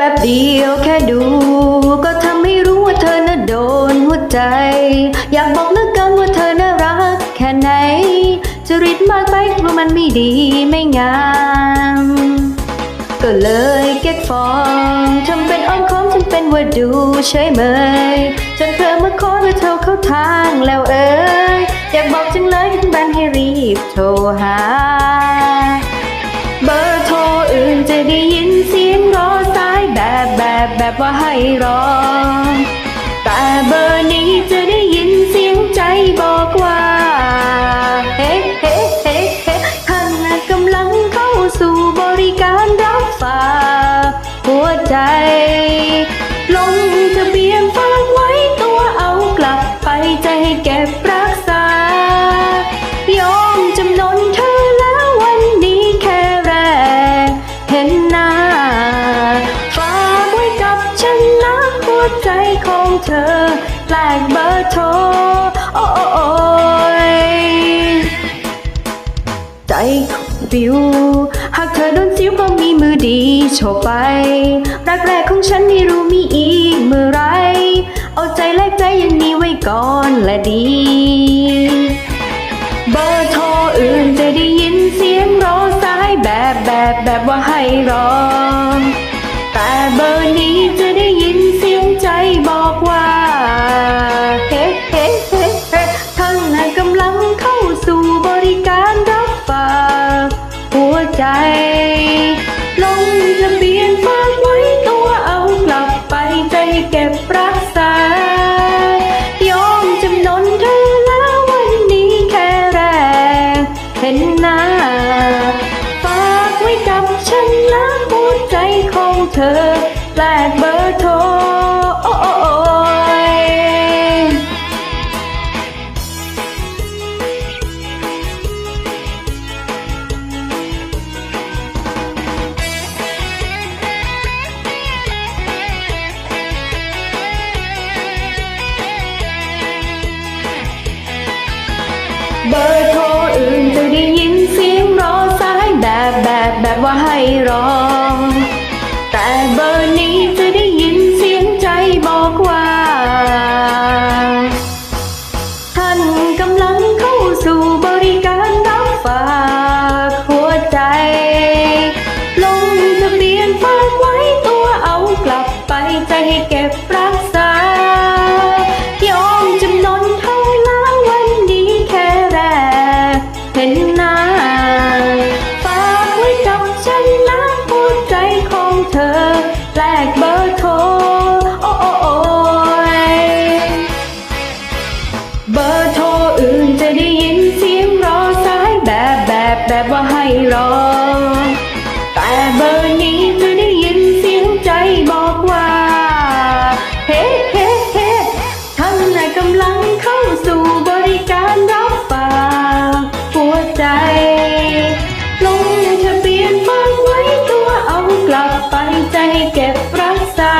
แวบเดียวแค่ดู ก็ทำให้รู้ว่าเธอน่ะโดนหัวใจ อยากบอกเลือกินว่าเธอน่ารักแค่ไหนจริตมากไปกลัวมันไม่ดีไม่งาม ก็เลยเก็ตฟองทำเป็นอ้อมค้อมทำเป็นว่าดูเฉยเมยจนเธอมาขอว่าเธอเข้าทางแล้วเอ้ยอยากบอกจังเลยถึงบันให้รีบโทรหา เบอร์โทรอื่นจะได้ยิน แบบว่าให้รอ แต่เบอร์นี้จะได้ยินเสียงใจบอกว่า เฮ้เฮ้เฮ้เฮ้ ของเธอ แปลกเบอร์โทรโอ้โอ้ยใจวิว หากเธอโดนซิวก็มีมือดีโชว์ไป รักแรกของฉันไม่รู้มีอีกเมื่อไร เอาใจแลกใจอย่างนี้ไว้ก่อนและดี เบอร์โทรอื่นจะได้ยินเสียงรอสายแบบแบบแบบว่าให้รอ แต่เบอร์นี้จะได้ยิน หัวใจ ลงทะเบียนฝากไว้ตัวเอากลับไปใจเก็บรักษา ยอมจำนนเธอแล้ววันนี้แค่แรกเห็นหน้า ฝากไว้กับฉันนะหัวใจของเธอแลกเบอร์โทร เบอร์โทรอื่นจะได้ยินเสียงรอสายแบบแบบแบบว่าให้รอ แต่เบอร์นี้จะได้ยินเสียงใจบอกว่า ท่านกำลังเข้าสู่บริการรับฝากหัวใจ ลงทะเบียนฝากไว้ตัวเอากลับไปใจให้เก็บ วใจ ลงทะเบียนฝากไว้ตัวเอากลับไปใจให้เก็บรักษา